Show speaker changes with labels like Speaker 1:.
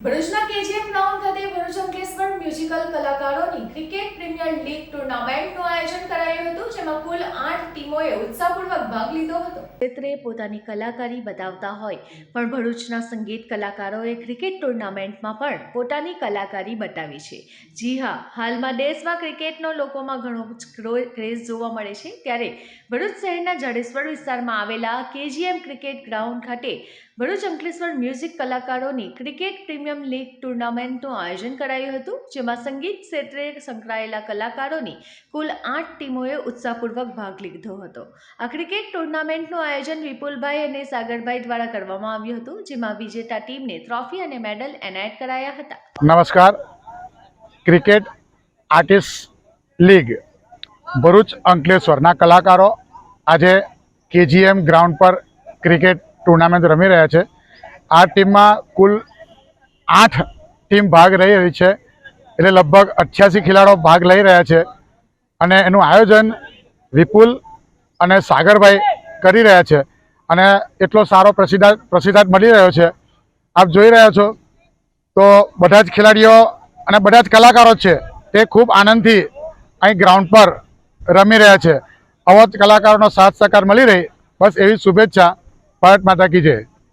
Speaker 1: ભરૂચના KGM ground ખાતે Bharuch Ankleshwar musical કલાકારોની ક્રિકેટ પ્રીમિયર લીગ ટુર્નામેન્ટનું જેમાં કુલ આઠ ટીમોએ ઉત્સાહપૂર્વક ભાગ લીધો હતો. ક્ષેત્રે પોતાની કલાકારી બતાવતા હોય, પણ ભરૂચના સંગીત કલાકારોએ ક્રિકેટ ટુર્નામેન્ટમાં પણ પોતાની કલાકારી બતાવી છે. જી હા, હાલમાં દેશમાં ક્રિકેટનો લોકોમાં ઘણો જ ક્રો- ક્રેઝ જોવા મળે છે, ત્યારે ભરૂચ શહેરના જાડેશ્વર વિસ્તારમાં આવેલા કેજીએમ ક્રિકેટ ગ્રાઉન્ડ ખાતે ભરૂચ અંકલેશ્વર મ્યુઝિક કલાકારોની ક્રિકેટ પ્રીમિયમ લીગ ટુર્નામેન્ટનું આયોજન કરાયું હતું, જેમાં સંગીત ક્ષેત્રે સંકળાયેલા કલાકારોની કુલ આઠ ટીમોએ ઉત્સાહપૂર્વક ભાગ લીધો હતો. આ ક્રિકેટ ટુર્નામેન્ટનું આયોજન વિપુલભાઈ અને સાગરભાઈ દ્વારા કરવામાં આવ્યું હતું, જેમાં વિજેતા ટીમને ટ્રોફી અને મેડલ એનાયત કરાયા હતા.
Speaker 2: નમસ્કાર. ક્રિકેટ આર્ટિસ્ટ લીગ, ભરૂચ અંકલેશ્વરના કલાકારો આજે કેજીએમ ગ્રાઉન્ડ પર ક્રિકેટ ટુર્નામેન્ટ રમી રહ્યા છે. આ ટીમમાં કુલ આઠ ટીમ ભાગ રહી રહી છે. એટલે લગભગ અઠ્યાસી ખેલાડીઓ ભાગ લઈ રહ્યા છે. અને એનું આયોજન વિપુલ અને સાગરભાઈ કરી રહ્યા છે અને એટલો સારો પ્રસિદ્ધા પ્રસિદ્ધાર્થ મળી રહ્યો છે. આપ જોઈ રહ્યા છો તો બધા જ ખેલાડીઓ અને બધા જ કલાકારો છે. તે ખૂબ આનંદથી અહીં ગ્રાઉન્ડ પર રમી રહ્યા છે. આવો કલાકારોનો સાથ સહકાર મળી રહી. બસ એવી શુભેચ્છા. ભારત માતા કી જય.